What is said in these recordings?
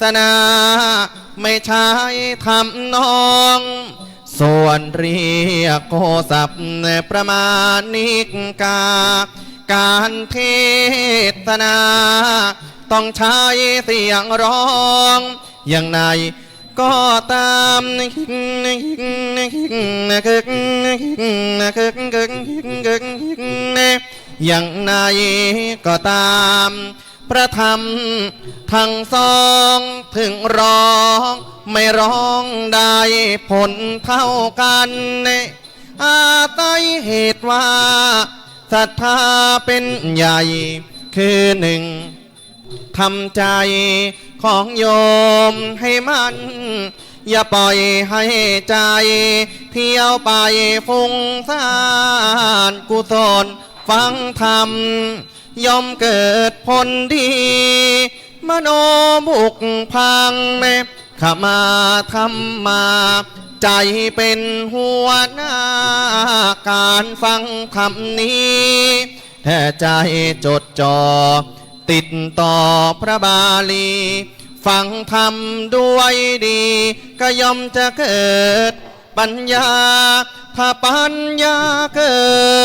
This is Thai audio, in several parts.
ตนาไม่ใช่ทำนอง ส่วนเรียกโกศัพท์ประมาณนิกกา การเทศนา ต้องใช้เสียงร้อง อย่างไรก็ตามอย่างไรก็ตาม พระธรรม ทั้งสองถึงร้อง ไม่ร้องได้ผลเท่ากันอาศัยเหตุว่าศรัทธาเป็นใหญ่คือหนึ่งทำใจของโยมให้มัน อย่าปล่อยให้ใจ เที่ยวไปฟุ้งซ่านกุศล ฟังธรรมย่อมเกิดผลดี มโนบุกพังแม่ขมาธรรมมา ใจเป็นหัวหน้า การฟังธรรมนี้แท้ใจจดจ่อติดต่อพระบาลี ฟังธรรมด้วยดี ก็ย่อมจะเกิดปัญญา ถ้าปัญญาเกิ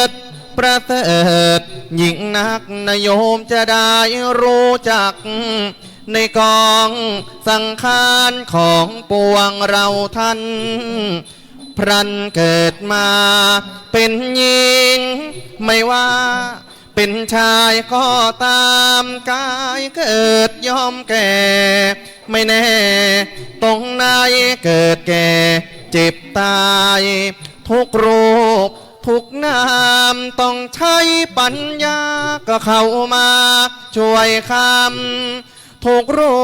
ด ประเสริฐยิ่งนักนโยมจะได้รู้จัก ในกองสังขารของปวงเราท่าน พรันเกิดมาเป็นหญิง ไม่ว่าเป็นชายก็ตามกายเกิดยอมแก่ ไม่แน่ ตรงไหนเกิดแก่ เจ็บตาย ทุกรูป ทุกนามต้องใช้ปัญญาก็เข้ามา ช่วยคำทุกรู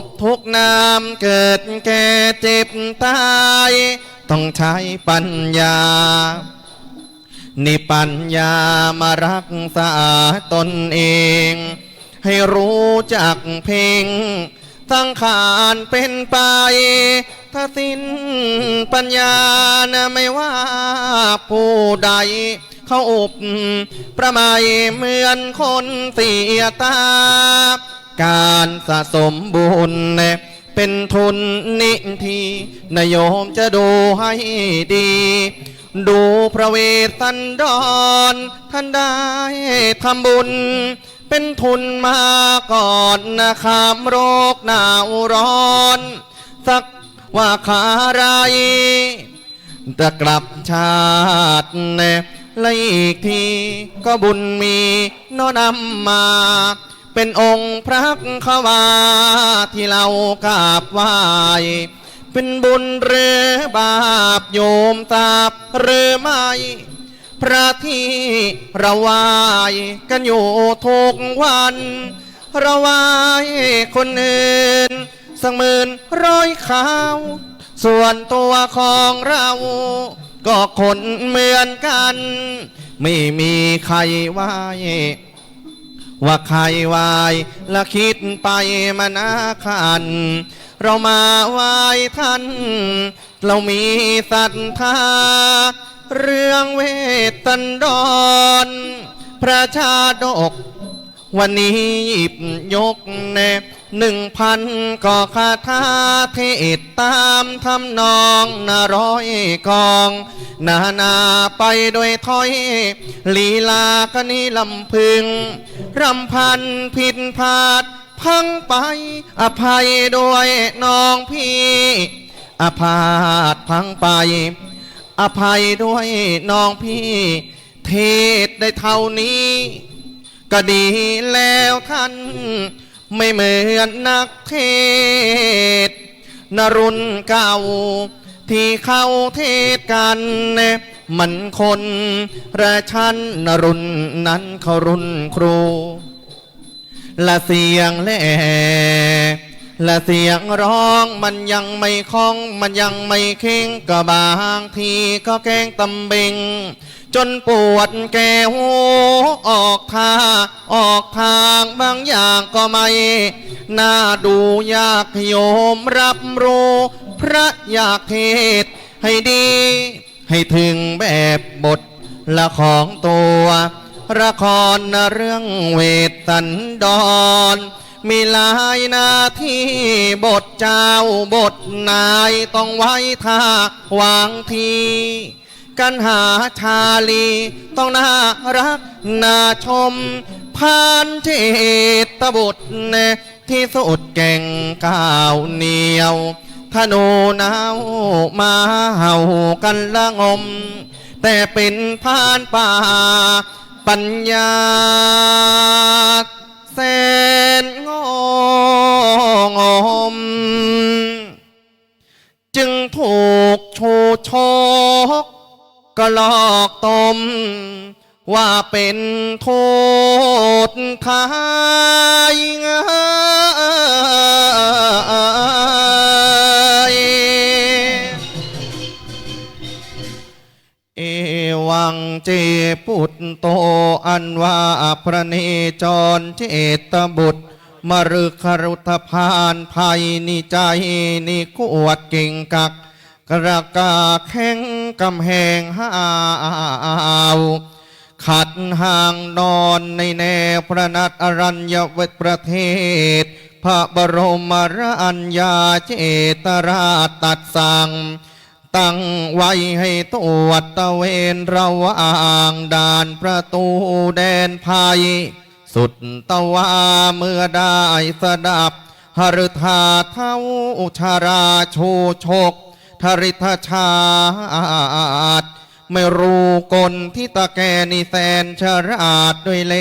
ปทุกนามเกิดแก่เจ็บตาย ต้องใช้ปัญญานี่ปัญญามารักษาตนเอง ให้รู้จักเพ่งสังขารเป็นไป ถ้าสิ้นปัญญานะไม่ว่าผู้ใด เขาอุบประมาเหมือนคนเสียตา การสะสมบุญเป็นทุนนิทีนโยมจะดูให้ดี ดูพระเวสสันดร ท่านได้ทำบุญเป็นทุนมาก่อนนะครับโรคหนาวร้อน สัก ว่าขาไรจะกลับชาติแน่และอีกทีก็บุญมีโนนำมา เป็นองค์พระขวาที่เรากราบไหว้เป็นบุญหรือบาปโยมทราบหรือไม่ พระที่เราไหวายกันอยู่ทุกวันเราไหวายคนอื่น สักหมื่นร้อยขาว ส่วนตัวของเรา ก็คนเหมือนกัน ไม่มีใครไหวว่าใครวายและคิดไปมานาคัน เรามาไหว้ท่าน เรามีศรัทธา เรื่องเวทันดร พระชาดก วันนี้หยิบยกแนบ หนึ่งพันก็คาถาเทศตามทำนองนาร้อยกอง นานาไปด้วยถ้อย ลีลากนิลำพึง รำพันผิดพลาด พังไป อภัยด้วยน้องพี่ อภาสพังไป อภัยด้วยน้องพี่ เทศได้เท่านี้ ก็ดีแล้วท่าน ไม่เหมือนนักเทศนรุนเก่า ที่เข้าเทศกันมันคนระชันนรุนนั้นเขารุ่นครูและเสียงแหล่และเสียงร้องมันยังไม่คล่อง มันยังไม่เข่งก็บางทีก็แกงตำเบง จนปวดแก้วออกทาออกทางบางอย่างก็ไม่ น่าดูยากโยมรับรู้พระอยากเทศให้ดี ให้ถึงแบบบทละของตัวละครเรื่องเวทสันดร มีหลายนาที่บทเจ้าบทนายต้องไว้ท่าวางที กันหาชาลี ต้องน่ารักน่าชมพานเจตบุตรเนที่สุดเก่งก้าวเหนียวธนูหนาวมาเห่ากันละงม แต่เป็นพานป่า ปัญญาแสนงองม จึงถูกชูชก ก็หลอกตม ว่าเป็นโทษทายเงยเอวังเจปุตโตอันว่าพระเนจรเจตบุตรมรึคารุทพานภัยนิใจนิกวดเก่งกัก กระกาแข้งกำแหงหาวขัดห่างนอนในแนวพระนัตอรัญญเวทประเทศ พระบรมราชญาเจตราชตัดสั่ง ตั้งไว้ให้ตรวจตะเวนระว่างด่านประตูแดนภัย สุดตะวาเมื่อได้สดับหฤทาเท้าชาราชูชก ทริทชาติ ไม่รู้กลที่ตะแกนี่แสนฉลาดด้วยเล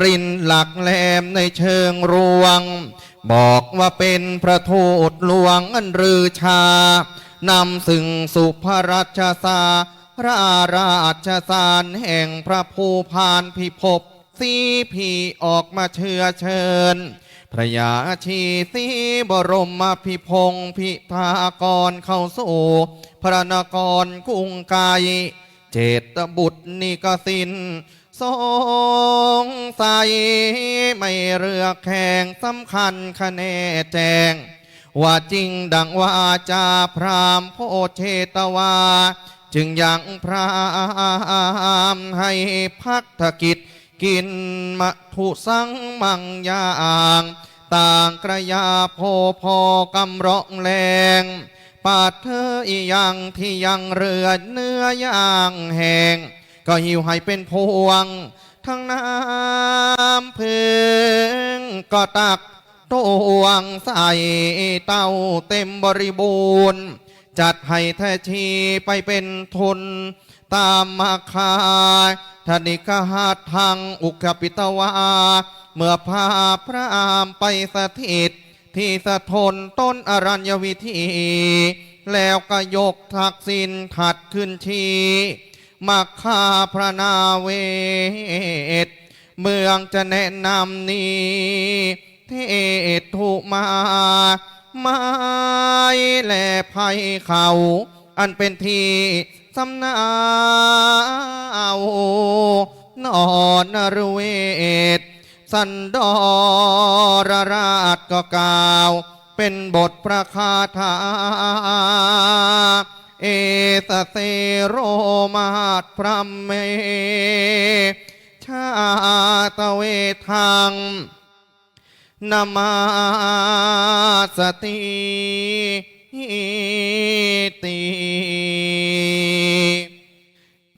รินหลักแหลมในเชิงรวง บอกว่าเป็นพระทูตหลวงอันรือชานำสึงสุพระราชสาราราชสารแห่งพระภูพานพิภพสีพีออกมาเชื้อเชิญ พระยาชีสีบรมพิพงศ์พิธากรเข้าสู่พระนครกรุงไกยเจตบุตรนิกสินสงสัยไม่เรือแข่งสำคัญคะแนแจง ว่าจริงดังว่าจาพรามโพเชตวา จึงยังพรามให้พักธกิจ กินมะทุสังมังยางต่างกระยาโพพอกำร้องแรงปาดเธออียังที่ยังเรือเนื้อย่างแหงก็หิวให้เป็นพวง ทั้งน้ำพึ่งก็ตักตวงใส่เต้าเต็มบริบูรณ์จัดให้แท้ชีไปเป็นทุนตามมาคาย ธนิกหาทางอุกปิตวา เมื่อพาพระอามไปสถิต ที่สะทนต้นอรัญญวิธี แล้วก็ยกทักษิณถัดขึ้นชีมาคาพระนาเวทเมืองจะแนะนำนี้เทถุมาไม้แล่ไผ่เขา อันเป็นที่สำนานอนรเวศสันดรราชก็กล่าว เป็นบทประคาถา เอสเซโรมาตพระเม ชาตเวทังนามาสติติ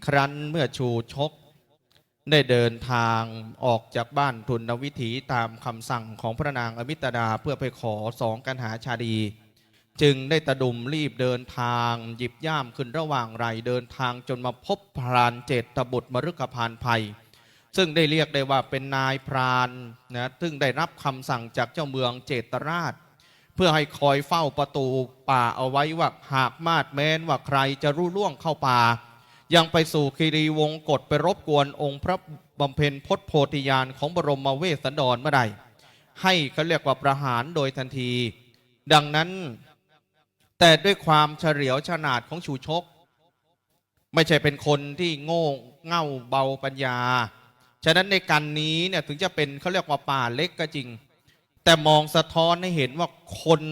ครั้นเมื่อชูชก ได้เดินทางออกจากบ้านทุนวิถีตามคำสั่งของพระนางอมิตดาเพื่อไปขอสองกันหาชาดี จึงได้ตะดุมรีบเดินทาง หยิบย่ามขึ้นระหว่างไรเดินทางจนมาพบพรานเจตบุตรมรุกพานภัย ซึ่งได้เรียกได้ว่าเป็นนายพรานนะซึ่งได้รับคำสั่งจากเจ้าเมืองเจตราชเพื่อให้คอยเฝ้าประตูป่าเอาไว้ว่าหากมาดแม้นว่าใครจะรู้ล่วงเข้าป่า ยังไปสู่คีรีวงกฏไปรบกวนองค์พระบำเพ็ญพจโพธิญาณของบรมเวสสันดรเมื่อใดให้เขาเรียกว่าประหารโดยทันที ดังนั้น แต่ด้วยความเฉลียวฉลาดของชูชก ไม่ใช่เป็นคนที่โง่เง่าเบาปัญญา ฉะนั้นในการนี้เนี่ยถึงจะเป็นเขาเรียกว่าป่าเล็กก็จริง แต่มองสะท้อนให้เห็นว่าคน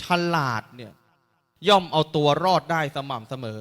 ฉลาดเนี่ยย่อมเอาตัวรอดได้สม่ำเสมอ